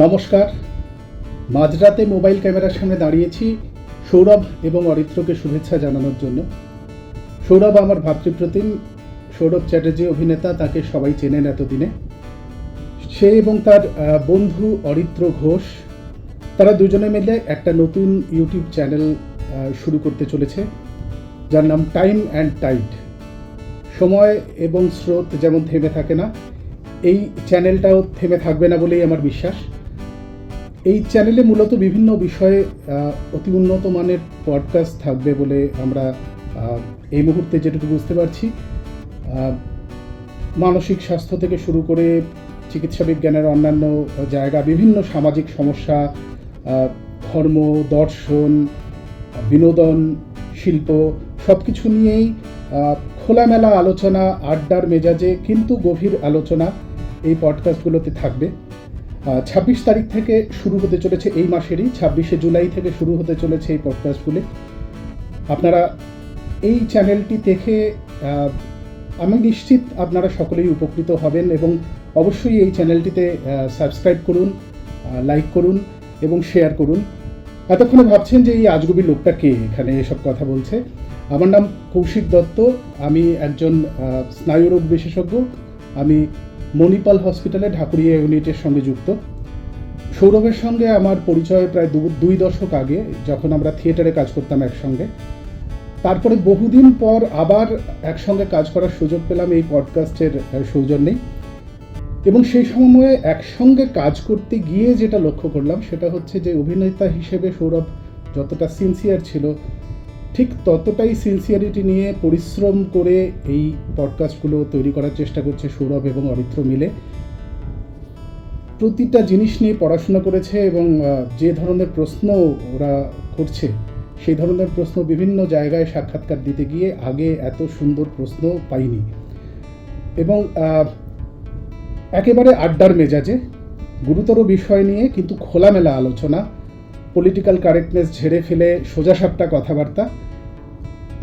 নমস্কার। মাঝরাতে মোবাইল ক্যামেরার সামনে দাঁড়িয়েছি সৌরভ এবং অরিত্রকে শুভেচ্ছা জানানোর জন্য। সৌরভ আমার ভাতৃপ্রতিম। সৌরভ চ্যাটার্জি অভিনেতা, তাকে সবাই চেনেন এতদিনে। সে এবং তার বন্ধু অরিত্র ঘোষ, তারা দুজনে মিলে একটা নতুন ইউটিউব চ্যানেল শুরু করতে চলেছে, যার নাম টাইম অ্যান্ড টাইড সময় এবং স্রোত যেমন থেমে থাকে না, এই চ্যানেলটাও থেমে থাকবে না বলেই আমার বিশ্বাস। এই চ্যানেলে মূলত বিভিন্ন বিষয়ে অতি উন্নত মানের পডকাস্ট থাকবে বলে আমরা এই মুহূর্তে যেটুকু বুঝতে পারছি। মানসিক স্বাস্থ্য থেকে শুরু করে চিকিৎসা বিজ্ঞানের অন্যান্য জায়গা, বিভিন্ন সামাজিক সমস্যা ধর্ম, দর্শন, বিনোদন, শিল্প সব কিছু নিয়েই খোলামেলা আলোচনা, আড্ডার মেজাজে কিন্তু গভীর আলোচনা এই পডকাস্টগুলোতে থাকবে। ছাব্বিশ তারিখ থেকে শুরু হতে চলেছে এই মাসেরই, ছাব্বিশে জুলাই থেকে শুরু হতে চলেছে এই পডকাস্টগুলি আপনারা এই চ্যানেলটি দেখে আমি নিশ্চিত আপনারা সকলেই উপকৃত হবেন এবং অবশ্যই এই চ্যানেলটিতে সাবস্ক্রাইব করুন লাইক করুন এবং শেয়ার করুন। এতক্ষণে ভাবছেন যে এই আজগুবি লোকটা কে? এখানে এসব কথা বলছে। আমার নাম কৌশিক দত্ত, আমি একজন স্নায়ুরোগ বিশেষজ্ঞ। আমি মণিপাল হসপিটালে ঢাকুরিয়া ইউনিটের সঙ্গে যুক্ত। সৌরভের সঙ্গে আমার পরিচয় প্রায় দুই দশক আগে, যখন আমরা থিয়েটারে কাজ করতাম একসঙ্গে। তারপরে বহুদিন পর আবার একসঙ্গে কাজ করার সুযোগ পেলাম এই পডকাস্টের সৌজন্যেই। এবং সেই সময়ে একসঙ্গে কাজ করতে গিয়ে যেটা লক্ষ্য করলাম, সেটা হচ্ছে যে অভিনেতা হিসেবে সৌরভ যতটা সিনসিয়ার ছিল ঠিক ততটাই সিনসিয়ারিটি নিয়ে পরিশ্রম করে এই পডকাস্টগুলো তৈরি করার চেষ্টা করছে সৌরভ এবং অরিত্র মিলে। প্রতিটা জিনিস নিয়ে পড়াশোনা করেছে এবং যে ধরনের প্রশ্ন ওরা করছে, সেই ধরনের প্রশ্ন বিভিন্ন জায়গায় সাক্ষাৎকার দিতে গিয়ে আগে এত সুন্দর প্রশ্ন পাইনি। এবং একেবারে আড্ডার মেজাজে, গুরুতর বিষয় নিয়ে কিন্তু খোলামেলা আলোচনা পলিটিক্যাল কারেক্টনেস ঝেড়ে ফেলে সোজাসাপটা কথাবার্তা,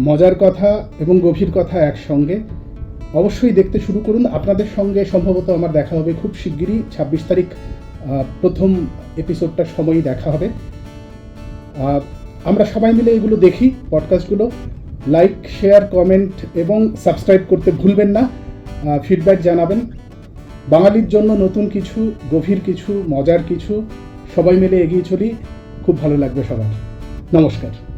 মজার কথা এবং গভীর কথা একসঙ্গে। অবশ্যই দেখতে শুরু করুন। আপনাদের সঙ্গে সম্ভবত আমার দেখা হবে খুব শিগগিরই। ছাব্বিশ তারিখ প্রথম এপিসোডটার সময়ই দেখা হবে। আমরা সবাই মিলে এগুলো দেখি পডকাস্টগুলো লাইক শেয়ার কমেন্ট এবং সাবস্ক্রাইব করতে ভুলবেন না। ফিডব্যাক জানাবেন। বাঙালির জন্য নতুন কিছু, গভীর কিছু, মজার কিছু, সবাই মিলে এগিয়ে চলি। খুব ভালো লাগবে সবার। নমস্কার।